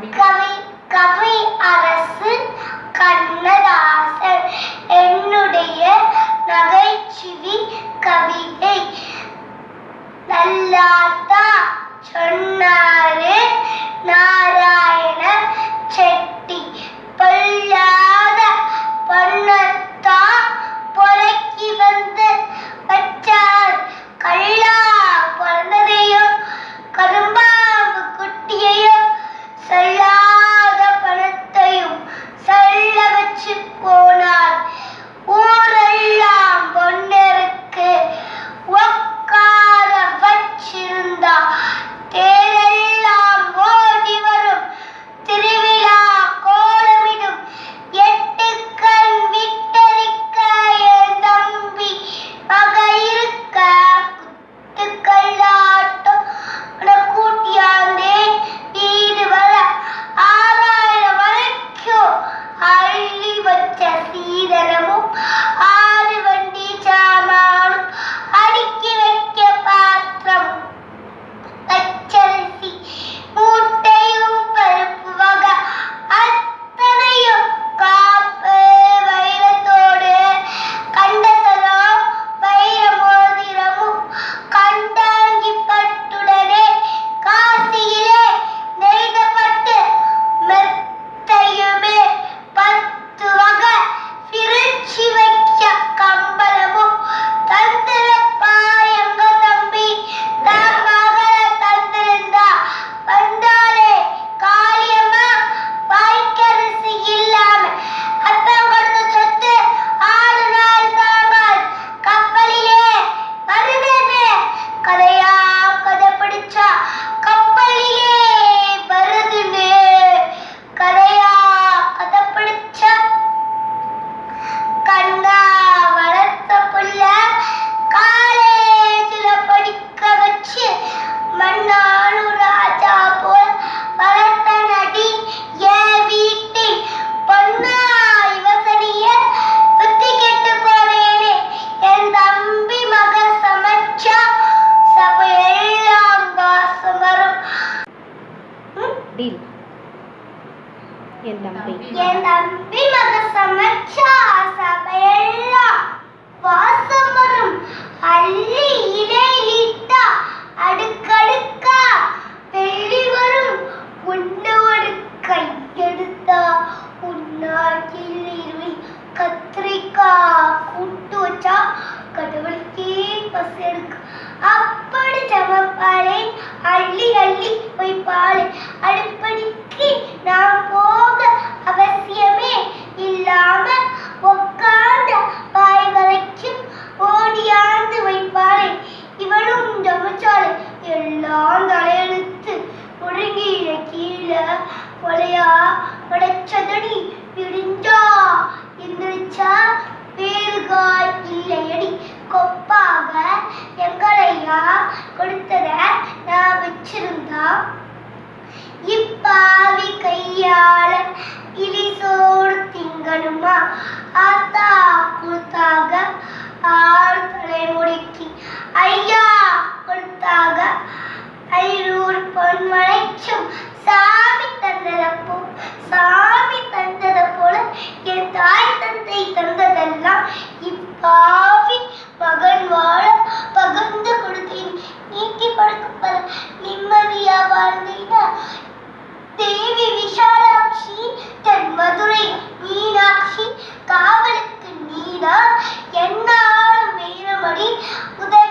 கவி கவி அரசு கண்ணதாசன் என்னுடைய நகைச்சுவி கவிதை. நல்லாத்தா சொன்னாரு. கூட்டு வச்சா கடவுளுக்கே பசி எடுக்கு அப்படி சமப்பாலே அள்ளி அள்ளி போய் பாலை அடுப்படிக்கு நான் യാളം ഇലി സോർ 不对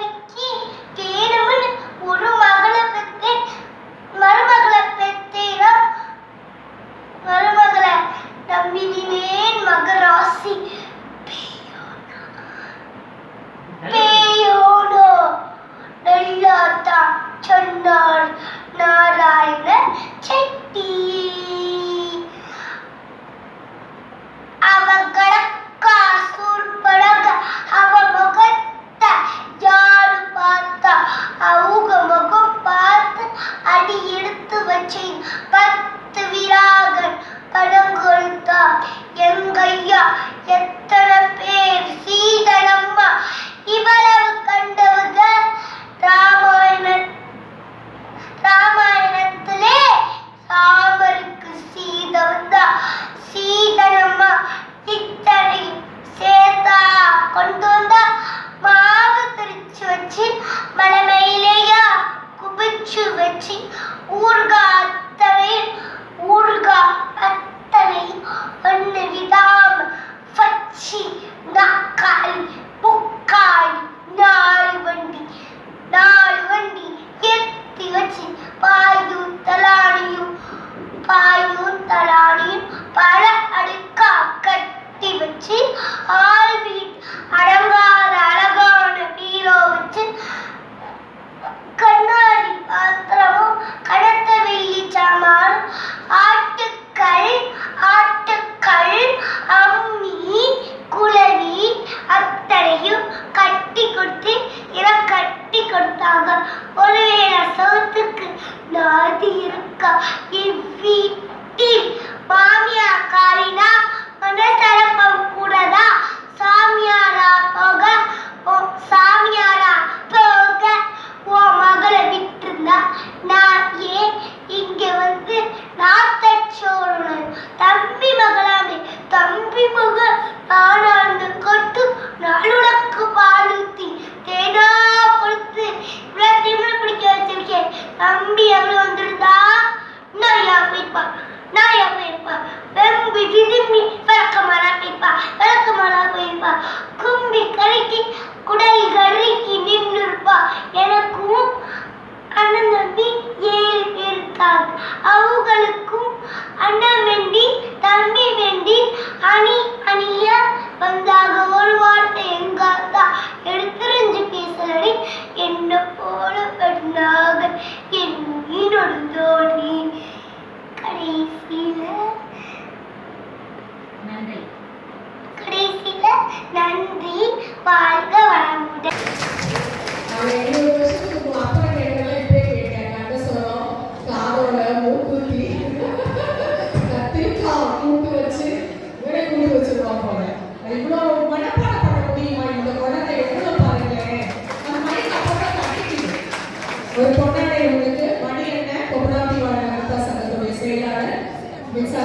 করছি இவ்வீட்டில் மாமியாக்காரினா மனசரப்பம் கூடதா சாமியாரா போக சாமியாரா போக உன் மகளை விட்டுருந்தா நான் ஏன் இங்க வந்து நாத்தச்சோழன் தம்பி மகளாமே தம்பி மகள் நானாண்டு கொட்டு நாளுனக்கு பாலுத்தி தேனா கொடுத்து இவ்வளோ திருமணம் பிடிக்க வச்சிருக்கேன் தம்பி எவ்வளவு உறவுகளுக்கும் அண்ணன் வேண்டி தம்பி வேண்டி அணி அணிய வந்தாக. ஒரு வார்த்தை எங்காத்தா? எடுத்துரைஞ்சு பேசலடி. என்ன போல பெண்ணாக என் உயிரோடு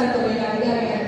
Santo